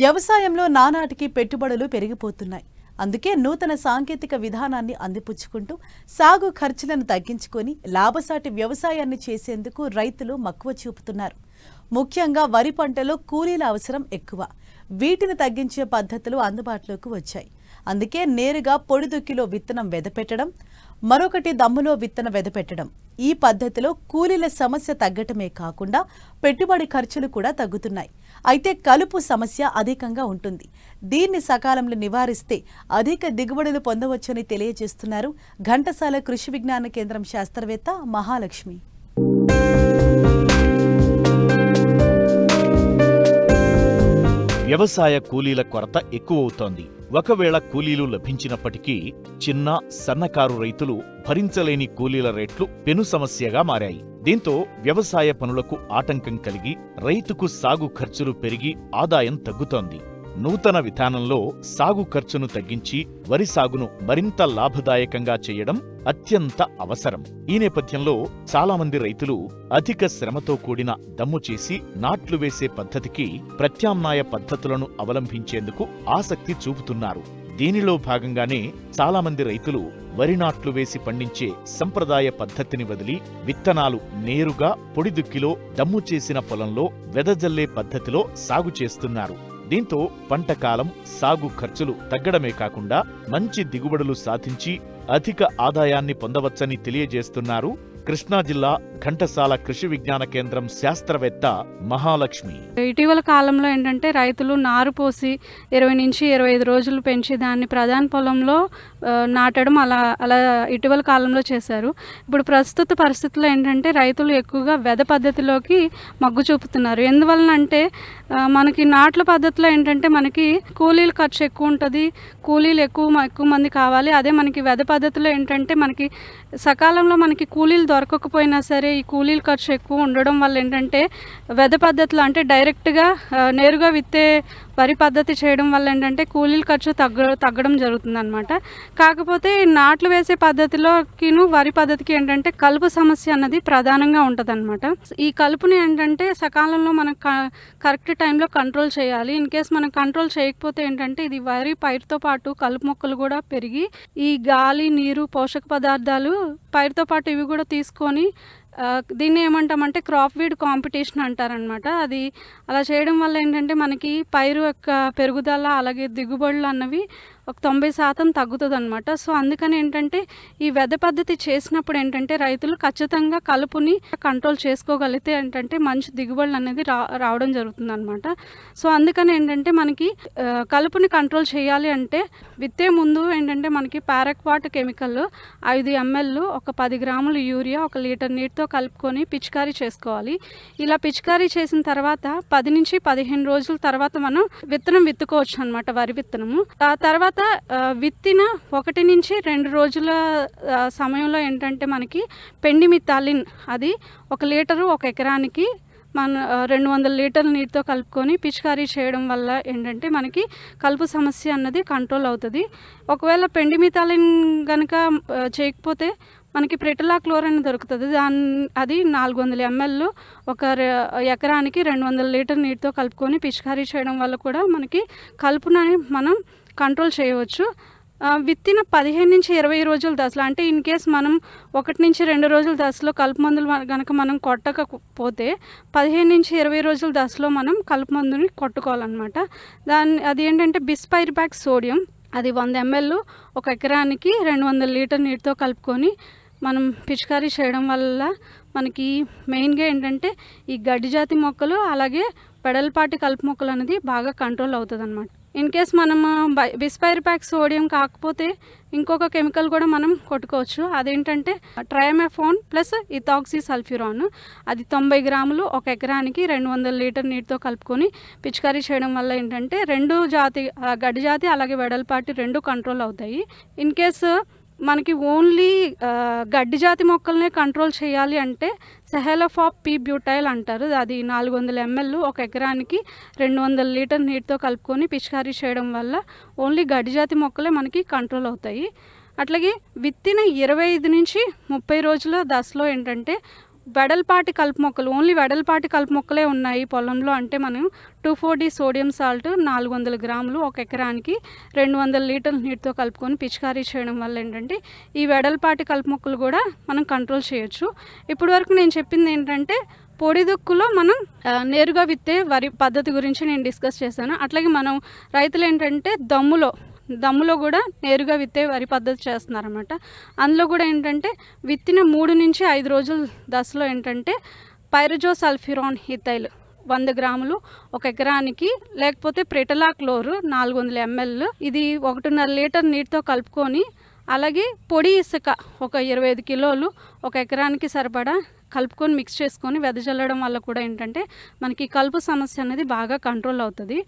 వ్యవసాయంలో నానాటికి పెట్టుబడులు పెరిగిపోతున్నాయి. అందుకే నూతన సాంకేతిక విధానాన్ని అందిపుచ్చుకుంటూ సాగు ఖర్చులను తగ్గించుకొని లాభసాటి వ్యవసాయాన్ని చేసేందుకు రైతులు మక్కువ చూపుతున్నారు. ముఖ్యంగా వరి పంటలో కూలీల అవసరం ఎక్కువ. వీటిని తగ్గించే పద్ధతులు అందుబాటులోకి వచ్చాయి. అందుకే నేరుగా పొడిదుక్కిలో విత్తనం వెదపెట్టడం మరొకటి దమ్ములో విత్తన వెదపెట్టడం. ఈ పద్ధతిలో కూలీల సమస్య తగ్గటమే కాకుండా పెట్టుబడి ఖర్చులు కూడా తగ్గుతున్నాయి. అయితే కలుపు సమస్య అధికంగా ఉంటుంది. దీన్ని సకాలంలో నివారిస్తే అధిక దిగుబడులు పొందవచ్చని తెలియజేస్తున్నారు ఘంటసాల కృషి విజ్ఞాన కేంద్రం శాస్త్రవేత్త మహాలక్ష్మి. వ్యవసాయ కూలీల కొరత ఎక్కువవుతోంది ఒకవేళ కూలీలు లభించినప్పటికీ చిన్న సన్నకారు రైతులు భరించలేని కూలీల రేట్లు పెను సమస్యగా మారాయి. దీంతో వ్యవసాయ పనులకు ఆటంకం కలిగి రైతుకు సాగు ఖర్చులు పెరిగి ఆదాయం తగ్గుతోంది. నూతన విధానంలో సాగు ఖర్చును తగ్గించి వరి సాగును మరింత లాభదాయకంగా చేయడం అత్యంత అవసరం. ఈ నేపథ్యంలో చాలామంది రైతులు అధిక శ్రమతో కూడిన దమ్ము చేసి నాట్లు వేసే పద్ధతికి ప్రత్యామ్నాయ పద్ధతులను అవలంబించేందుకు ఆసక్తి చూపుతున్నారు. దీనిలో భాగంగానే చాలామంది రైతులు వరి నాట్లు వేసి పండించే సంప్రదాయ పద్ధతిని వదిలి విత్తనాలు నేరుగా పొడిదుక్కిలో దమ్ము చేసిన పొలంలో వెదజల్లే పద్ధతిలో సాగు చేస్తున్నారు. దీంతో పంట కాలం సాగు ఖర్చులు తగ్గడమే కాకుండా మంచి దిగుబడులు సాధించి అధిక ఆదాయాన్ని పొందవచ్చని తెలియజేస్తున్నారు కృష్ణా జిల్లా ఘంటసాల కృషి విజ్ఞాన కేంద్రం శాస్త్రవేత్త మహాలక్ష్మి. ఇటీవల కాలంలో ఏంటంటే రైతులు నారు పోసి ఇరవై నుంచి ఇరవై ఐదు రోజులు పెంచి దాన్ని ప్రధాన పొలంలో నాటడం అలా అలా ఇటీవల కాలంలో చేశారు. ఇప్పుడు ప్రస్తుత పరిస్థితుల్లో ఏంటంటే రైతులు ఎక్కువగా వెద పద్ధతిలోకి మగ్గు చూపుతున్నారు. ఎందువలన అంటే మనకి నాట్ల పద్ధతిలో ఏంటంటే మనకి కూలీల ఖర్చు ఎక్కువ ఉంటుంది కూలీలు ఎక్కువ ఎక్కువ మంది కావాలి. అదే మనకి వెద పద్ధతిలో ఏంటంటే మనకి సకాలంలో మనకి కూలీలు దొరకకపోయినా సరే ఈ కూలీల ఖర్చు ఎక్కువ ఉండడం వల్ల ఏంటంటే వెద పద్ధతిలో అంటే డైరెక్ట్గా నేరుగా విత్తే వరి పద్ధతి చేయడం వల్ల ఏంటంటే కూలీల ఖర్చు తగ్గ తగ్గడం జరుగుతుంది అనమాట కాకపోతే నాట్లు వేసే పద్ధతిలోకిను వరి పద్ధతికి ఏంటంటే కలుపు సమస్య అన్నది ప్రధానంగా ఉంటుంది ఈ కలుపుని ఏంటంటే సకాలంలో మనం క- కరెక్ట్ టైంలో కంట్రోల్ చేయాలి. ఇన్ కేస్ మనం కంట్రోల్ చేయకపోతే ఏంటంటే ఇది వరి పైరుతో పాటు కలుపు మొక్కలు కూడా పెరిగి ఈ గాలి నీరు పోషక పదార్థాలు పైరుతో పాటు ఇవి కూడా తీసుకొని దీన్ని ఏమంటామంటే క్రాప్ వీడ్ కాంపిటీషన్ అంటారనమాట అది అలా చేయడం వల్ల ఏంటంటే మనకి పైరు యొక్క పెరుగుదల అలాగే దిగుబడులు అన్నవి ఒక తొంభై శాతం తగ్గుతుంది అనమాట సో అందుకని ఏంటంటే ఈ వెద పద్ధతి చేసినప్పుడు ఏంటంటే రైతులు ఖచ్చితంగా కలుపుని కంట్రోల్ చేసుకోగలిగితే ఏంటంటే మంచి దిగుబడులు అనేది రా రావడం జరుగుతుంది అనమాట సో అందుకని ఏంటంటే మనకి కలుపుని కంట్రోల్ చేయాలి అంటే విత్తే ముందు ఏంటంటే మనకి పారాక్వాట్ కెమికల్ ఐదు ఎంఎల్ ఒక పది గ్రాములు యూరియా ఒక లీటర్ నీటితో కలుపుకొని పిచికారీ చేసుకోవాలి. ఇలా పిచికారీ చేసిన తర్వాత పది నుంచి పదిహేను రోజుల తర్వాత మనం విత్తనం విత్తుకోవచ్చు అనమాట వరి విత్తనము. ఆ తర్వాత తర్వాత విత్తిన ఒకటి నుంచి రెండు రోజుల సమయంలో ఏంటంటే మనకి పెండిమితాలిన్ అది ఒక లీటరు ఒక ఎకరానికి మన రెండు వందల లీటర్ల నీటితో కలుపుకొని పిచికారీ చేయడం వల్ల ఏంటంటే మనకి కలుపు సమస్య అన్నది కంట్రోల్ అవుతుంది. ఒకవేళ పెండిమితాలిన్ కనుక చేయకపోతే మనకి ప్రిటలా క్లోరైన్ దొరుకుతుంది. దాని అది నాలుగు వందల ఎంఎల్ ఒక ఎకరానికి రెండు వందల లీటర్ నీటితో కలుపుకొని పిచికారీ చేయడం వల్ల కూడా మనకి కలుపునని మనం కంట్రోల్ చేయవచ్చు. విత్తిన పదిహేను నుంచి ఇరవై రోజుల దశలో అంటే ఇన్ కేస్ మనం ఒకటి నుంచి రెండు రోజుల దశలో కలుపు మందులు కనుక మనం కొట్టకపోతే పదిహేను నుంచి ఇరవై రోజుల దశలో మనం కలుపు మందుని కొట్టుకోవాలన్నమాట. దాన్ని అది ఏంటంటే బిస్పైర్ బ్యాక్ సోడియం అది వంద ఎంఎల్ ఒక ఎకరానికి రెండు వందల లీటర్ నీటితో కలుపుకొని మనం పిచికారీ చేయడం వల్ల మనకి మెయిన్గా ఏంటంటే ఈ గడ్డి జాతి మొక్కలు అలాగే పెడల్పాటి కలుపు మొక్కలు అనేది బాగా కంట్రోల్ అవుతుంది ఇన్ కేస్ మనం బిస్పైర్ ప్యాక్ సోడియం కాకపోతే ఇంకొక కెమికల్ కూడా మనం కొట్టుకోవచ్చు. అదేంటంటే ట్రయమెఫోన్ ప్లస్ ఇథాక్సీ సల్ఫ్యూరాన్ అది తొంభై గ్రాములు ఒక ఎకరానికి రెండు వందల లీటర్ నీటితో కలుపుకొని పిచికారీ చేయడం వల్ల ఏంటంటే రెండు జాతి గడ్డి జాతి అలాగే వెడల్పాటి రెండు కంట్రోల్ అవుతాయి. ఇన్ కేసు మనకి ఓన్లీ గడ్డి జాతి మొక్కల్నే కంట్రోల్ చేయాలి అంటే సెహెలఫాప్ పీ బ్యూటైల్ అంటారు. అది నాలుగు వందల ఎంఎల్ ఒక ఎకరానికి రెండు వందల లీటర్ నీటితో కలుపుకొని పిచికారీ చేయడం వల్ల ఓన్లీ గడ్డి జాతి మొక్కలే మనకి కంట్రోల్ అవుతాయి. అట్లాగే విత్తిన ఇరవై ఐదు నుంచి ముప్పై రోజుల దశలో ఏంటంటే వెడల్పాటి కలుపు మొక్కలు ఓన్లీ వెడల్పాటి కలుపు మొక్కలే ఉన్నాయి పొలంలో. అంటే మనం two four D sodium salt నాలుగు వందల గ్రాములు ఒక ఎకరానికి రెండు వందల లీటర్ల నీటితో కలుపుకొని పిచికారీ చేయడం వల్ల ఏంటంటే ఈ వెడల్పాటి కలుపు మొక్కలు కూడా మనం కంట్రోల్ చేయొచ్చు. ఇప్పటి వరకు నేను చెప్పింది ఏంటంటే పొడి దుక్కులో మనం నేరుగా విత్తే వరి పద్ధతి గురించి నేను డిస్కస్ చేశాను. అట్లాగే మనం రైతులు ఏంటంటే దమ్ములో దమ్ములో కూడా నేరుగా విత్తే వరి పద్ధతి చేస్తున్నారన్నమాట. అందులో కూడా ఏంటంటే విత్తిన మూడు నుంచి ఐదు రోజుల దశలో ఏంటంటే పైరజో సల్ఫ్యూరాన్ హితైల్ వంద గ్రాములు ఒక ఎకరానికి లేకపోతే ప్రిటలా క్లోరు నాలుగు వందల ఎంఎల్. ఇది ఒకటిన్నర లీటర్ నీటితో కలుపుకొని అలాగే పొడి ఇసుక ఒక ఇరవై ఐదు కిలోలు ఒక ఎకరానికి సరిపడా కలుపుకొని మిక్స్ చేసుకొని వెదజల్లడం వల్ల కూడా ఏంటంటే మనకి కలుపు సమస్య అనేది బాగా కంట్రోల్ అవుతుంది.